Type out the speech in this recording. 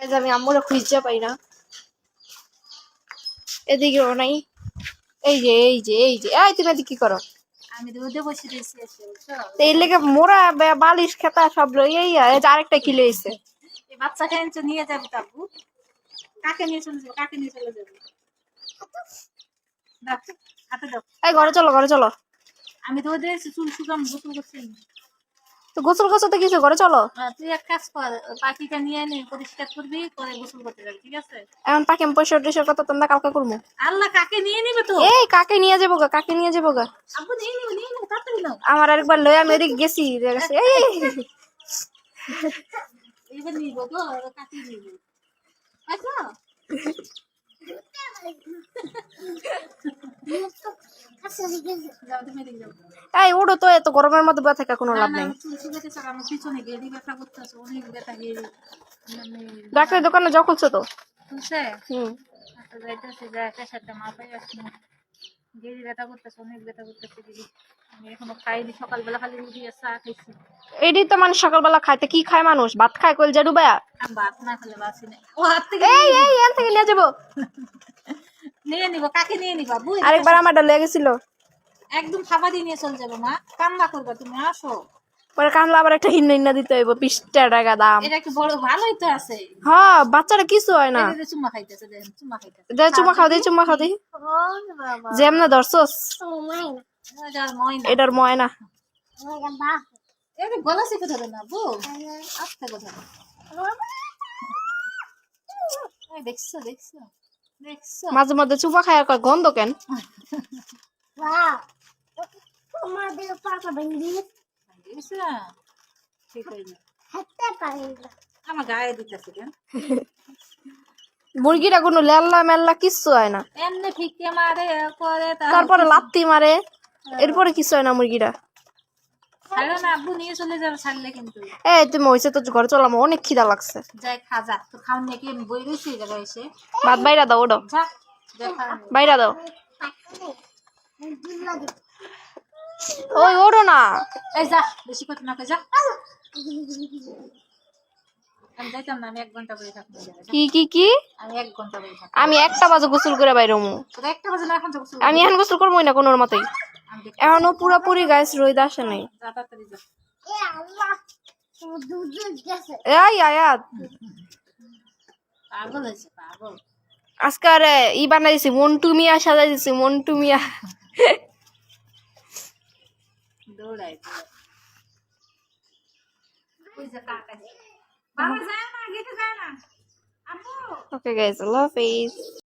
আমি আম্মুরা খুঁজতে পাই না। এদিকেও নাই। এই যে এই যে এই যে। এই তুমি এদিকে কি করো? তো এই লেগে মোরা বালিশ খেতা সব লইয়াই আরেকটা কিলো এসে এই বাচ্চা খেয়ে নিয়ে যাবে তাবু কাকে নিয়ে চলে যাবে কাকে নিয়ে চলে যাবে? এই ঘরে চলো ঘরে চলো। আমি রোদে এসে চুল শুকাম গোসল করছি। তো গোসল গোসল তো কিছু? করে চলো। আহ, তুই এক কাজ কর পাখিটা নিয়ে এনে পরিষ্কার করবি করে গোসল করতে যাবি ঠিক আছে? এখন পাখি আমি পয়সা টয়সার কথা তোমরা কালকে করব। আল্লাহ কাকে নিয়ে নিবে তো? এই কাকে নিয়ে যাব গা কাকে নিয়ে যাব গা? আব্বু নিয়ে নিবে নিয়ে নিবে তাড়াতাড়ি নাও। আমার আরেকবার লই আমি এদিকে গেছি গেছি এই এই, এই। এবার নিব গো কাকে নিব? আচ্ছা এই উঠো তো এত গরমের মধ্যে ব্যথা থাকা কোনো লাভ নেই। মানে ডাক্তারের দোকানে যাও খুলছো তো? হুম। আচ্ছা যা এডি তো মানুষ সকালবেলা খাইতে কি খায় মানুষ? ভাত খায় কইল যে ডুবায়া? ভাত না খেলে বাসি থেকে এই এই এখান থেকে নিয়ে যাব। নিয়ে নিব কাকে নিয়ে নিবা? বুঝ আরেকবার আমারটা লেগে গেছিল। একদম খাবার দিয়ে নিয়ে চলে যাব মা। কান্না করবা তুমি আসো। পরে কানলে আবার একটা হিন্না হিন্না দিতে হইব বিশটা টাকা দাম। এটা কি বড় ভালোই তো আছে। হ্যাঁ বাচ্চারা কিছু হয় না। চুম্মা খাইতেছে দেখেন চুম্মা খাইতেছে। দে চুমা খাও দে চুমা খাও দে বাবা যেমনে ধরছস। এটার ময়না। এটা গলা ধরে না বউ। আস্তে কথা দেখছ দেখছ। মাঝে মধ্যে চুমা খায় কয় গন্ধ কেন? দেখছ ঠিক হয়ে আমার গায়ে দিতেছে কেন? মুরগিটা কোনো লেল্লা মেল্লা কিচ্ছু হয় না। তারপরে লাত্তি মারে। এরপরে কিছু হয় না মুরগিটা। ছাড়ো না আব্বু নিয়ে চলে যাবে ছাড়লে কিন্তু। এই তুমি হয়েছে তো ঘরে চলো আমার অনেক খিদা লাগছে। যাই খাজা তো খাওন নাকি আমি বই রয়েছি যাবে এসে? ভাত বাইরা দাও ওডো যা বাইরা দাও। ওই ওড়ো না। এই যা বেশি কথা কই, যা। কি কি কি? আমি একটা বাজে গোসল করে বাইরে আমি এখন গোসল করবোই না কোনোর মতেই। এখনও পুরাপুরি গাছ রোদ আসে নাই। যা এই আয়াত। আজকে আর ই বানাই দিছি মন্টু মিয়া। সাজাই দিছি মন্টু মিয়া ওকে গাইস আল্লাহ হাফেজ